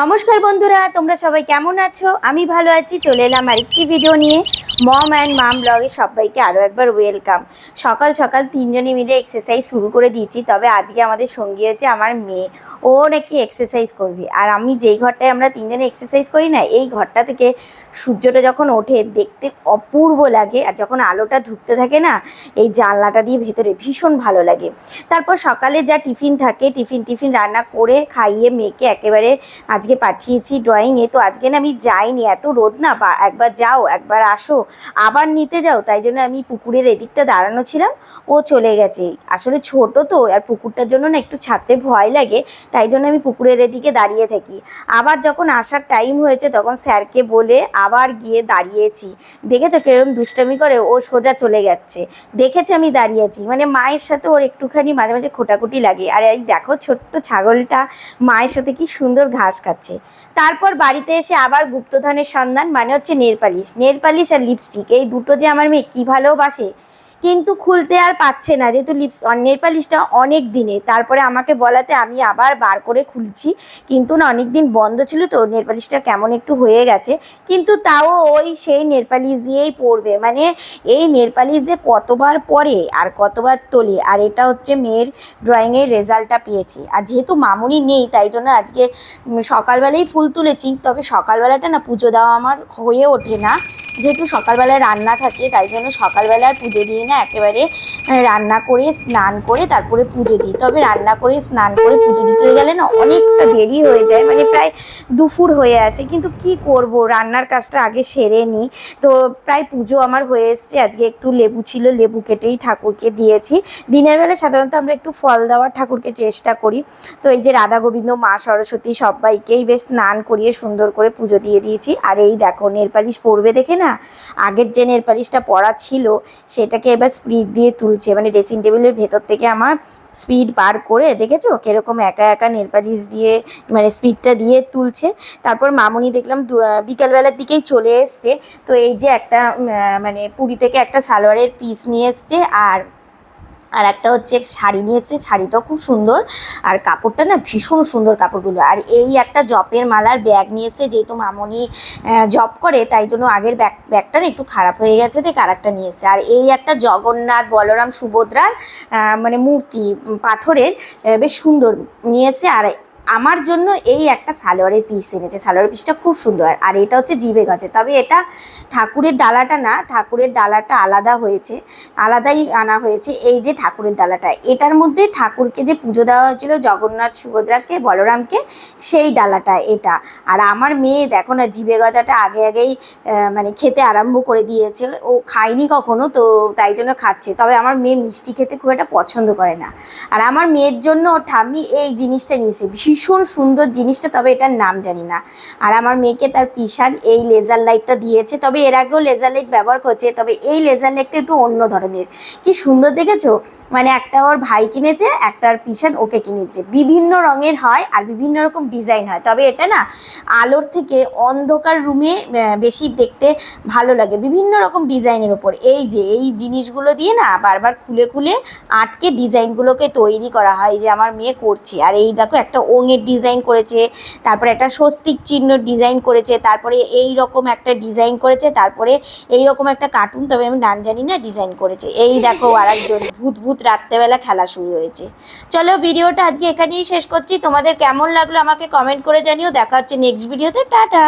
নমস্কার বন্ধুরা তোমরা সবাই কেমন আছো? আমি ভালো আছি চলে এলাম আরেকটি ভিডিও নিয়ে। মম অ্যান্ড মাম ব্লগে সবাইকে আরও একবার ওয়েলকাম সকাল সকাল তিনজনে মিলে এক্সারসাইজ শুরু করে দিয়েছি, তবে আজকে আমাদের সঙ্গী হচ্ছে আমার মেয়ে। ও নাকি এক্সারসাইজ করবে। আর আমি যেই ঘরটায় আমরা তিনজনে এক্সারসাইজ করি না, এই ঘরটা থেকে সূর্যটা যখন ওঠে, দেখতে অপূর্ব লাগে। আর যখন আলোটা ঢুকতে থাকে না, এই জানলাটা দিয়ে ভেতরে ভীষণ ভালো লাগে। তারপর সকালে যা টিফিন থাকে, টিফিন টিফিন রান্না করে খাইয়ে মেয়েকে একেবারে আজকে পাঠিয়েছি ড্রয়িংয়ে তো আজকে না আমি যাইনি, এত রোদ না একবার যাও, একবার আসো। আবার নিতে যাও। তাই জন্য আমি পুকুরের এদিকটা দাঁড়ানো ছিলাম, ও চলে গেছে। আসলে ছোট তো, আর পুকুরটার জন্য না একটু ছাড়তে ভয় লাগে, তাই জন্য আমি পুকুরের এদিকে দাঁড়িয়ে থাকি। আবার যখন আসার টাইম হয়েছে, তখন স্যারকে বলে আবার গিয়ে দাঁড়িয়েছি। দেখেছ কিরম দুষ্টামি করে, ও সোজা চলে যাচ্ছে। দেখেছে আমি দাঁড়িয়েছি। মানে মায়ের সাথে ওর একটুখানি মাঝে মাঝে খোটাখুটি লাগে। আর এই দেখো ছোট্ট ছাগলটা মায়ের সাথে কি সুন্দর ঘাস খাচ্ছে। তারপর বাড়িতে এসে আবার গুপ্তধনের সন্ধান মানে হচ্ছে নেরপালিশ। নেরপালিশ আর লিপস্টিক এই দুটো যে আমার মেয়ে কী ভালোবাসে কিন্তু খুলতে আর পাচ্ছে না। যেহেতু লিপস নেল পালিশটা অনেক দিনে, তারপরে আমাকে বলাতে আমি আবার বার করে খুলছি। কিন্তু না অনেক দিন বন্ধ ছিল তো নেল পালিশটা কেমন একটু হয়ে গেছে। কিন্তু তাও ওই সেই নেল পালিশ দিয়েই পড়বে। মানে এই নেল পালিশ যে কতবার পরে আর কতবার তোলে, আর এটা হচ্ছে মেয়ের ড্রয়িংয়ের রেজাল্টটা পেয়েছি। আর যেহেতু মামুনি নেই, তাই জন্য আজকে সকালবেলাই ফুল তুলেছি। তবে সকালবেলাটা না, পুজো দেওয়া আমার হয়ে ওঠে না। যেহেতু সকালবেলায় রান্না থাকে, তাই জন্য সকালবেলায় পুজো দিই না, একেবারে রান্না করে, স্নান করে, তারপরে পুজো দিই। তবে রান্না করে, স্নান করে পুজো দিতে গেলে না অনেকটা দেরি হয়ে যায় মানে প্রায় দুপুর হয়ে আসে। কিন্তু কি করব, রান্নার কাজটা আগে সেরে নিই। তো প্রায় পুজো আমার হয়ে এসছে, আজকে একটু লেবু ছিল, লেবু কেটেই ঠাকুরকে দিয়েছি। দিনের বেলা সাধারণত আমরা একটু ফল দেওয়ার ঠাকুরকে চেষ্টা করি। তো এই যে রাধা গোবিন্দ, মা সরস্বতী সবাইকেই বেশ স্নান করিয়ে সুন্দর করে পুজো দিয়ে দিয়েছি। আর এই দেখো নেল পালিশ পরবে দেখে না? আগের যে নেল পালিশটা পরা ছিল, সেটাকে এবার স্পিড দিয়ে তুলছে। মানে ড্রেসিং টেবিলের ভেতর থেকে আমার স্পিড বার করে, দেখেছ? কীরকম একা একা নেলপালিশ দিয়ে মানে স্পিডটা দিয়ে তুলছে। তারপর মামনি দেখলাম বিকালবেলার দিকেই চলে এসছে। তো এই যে একটা মানে পুরী থেকে একটা সালোয়ারের পিস নিয়ে এসছে আর আর একটা হচ্ছে শাড়ি নিয়ে শাড়িটাও খুব সুন্দর। আর কাপড়টা না ভীষণ সুন্দর কাপড়গুলো। আর এই একটা জপের মালার ব্যাগ নিয়ে যেহেতু মামনি জব করে, তাই জন্য আগের ব্যাগ, ব্যাগটা না একটু খারাপ হয়ে গেছে দেখ আর একটা নিয়ে এসছে আর এই একটা জগন্নাথ বলরাম সুভদ্রার মানে মূর্তি পাথরের বেশ সুন্দর নিয়েছে। আর আমার জন্য এই একটা সালোয়ারের পিস এনেছে। সালোয়ারের পিসটা খুব সুন্দর। আর এটা হচ্ছে জিবে গাছে তবে এটা ঠাকুরের ডালাটা না, ঠাকুরের ডালাটা আলাদা হয়েছে। আলাদাই আনা হয়েছে এই যে ঠাকুরের ডালাটা। এটার মধ্যে ঠাকুরকে যে পুজো দেওয়া হয়েছিল জগন্নাথ সুভদ্রাকে, বলরামকে, সেই ডালাটা এটা। আর আমার মেয়ে দেখো না, জিবে গজাটা আগে আগেই মানে খেতে আরম্ভ করে দিয়েছে। ও খায়নি কখনো, তো তাই জন্য খাচ্ছে। তবে আমার মেয়ে মিষ্টি খেতে খুব একটা পছন্দ করে না। আর আমার মেয়ের জন্য ঠাম্মি এই জিনিসটা নিয়েছে। ভীষণ সুন্দর জিনিসটা, তবে এটার নাম জানি না। আর আমার মেয়েকে তার পিসান এই লেজার লাইটটা দিয়েছে, তবে এর আগেও লেজার লাইট ব্যবহার করছে, তবে এই লেজার লাইটটা একটু অন্য ধরনের। কি সুন্দর দেখেছ? মানে একটা ওর ভাই কিনেছে একটার পিসান ওকে কিনেছে। বিভিন্ন রঙের হয় আর বিভিন্ন রকম ডিজাইন হয়, তবে এটা না আলোর থেকে অন্ধকার রুমে বেশি দেখতে ভালো লাগে। বিভিন্ন রকম ডিজাইনের ওপর এই যে, এই জিনিসগুলো দিয়ে না বারবার খুলে খুলে আটকে ডিজাইনগুলোকে তৈরি করা হয়, যে আমার মেয়ে করছে। আর এই দেখো, একটা ওঙের ডিজাইন করেছে, তারপরে একটা স্বস্তিক চিহ্ন ডিজাইন করেছে, তারপরে এই রকম একটা ডিজাইন করেছে, তারপরে এই রকম একটা কার্টুন তবে আমি নাম জানি না ডিজাইন করেছে। এই দেখো আর একজন ভূত ভূত রাত্রেবেলা খেলা শুরু হয়েছে। চলো ভিডিওটা আজকে এখানেই শেষ করছি। তোমাদের কেমন লাগল আমাকে কমেন্ট করে জানিও। দেখা হচ্ছে নেক্সট ভিডিওতে টাটা!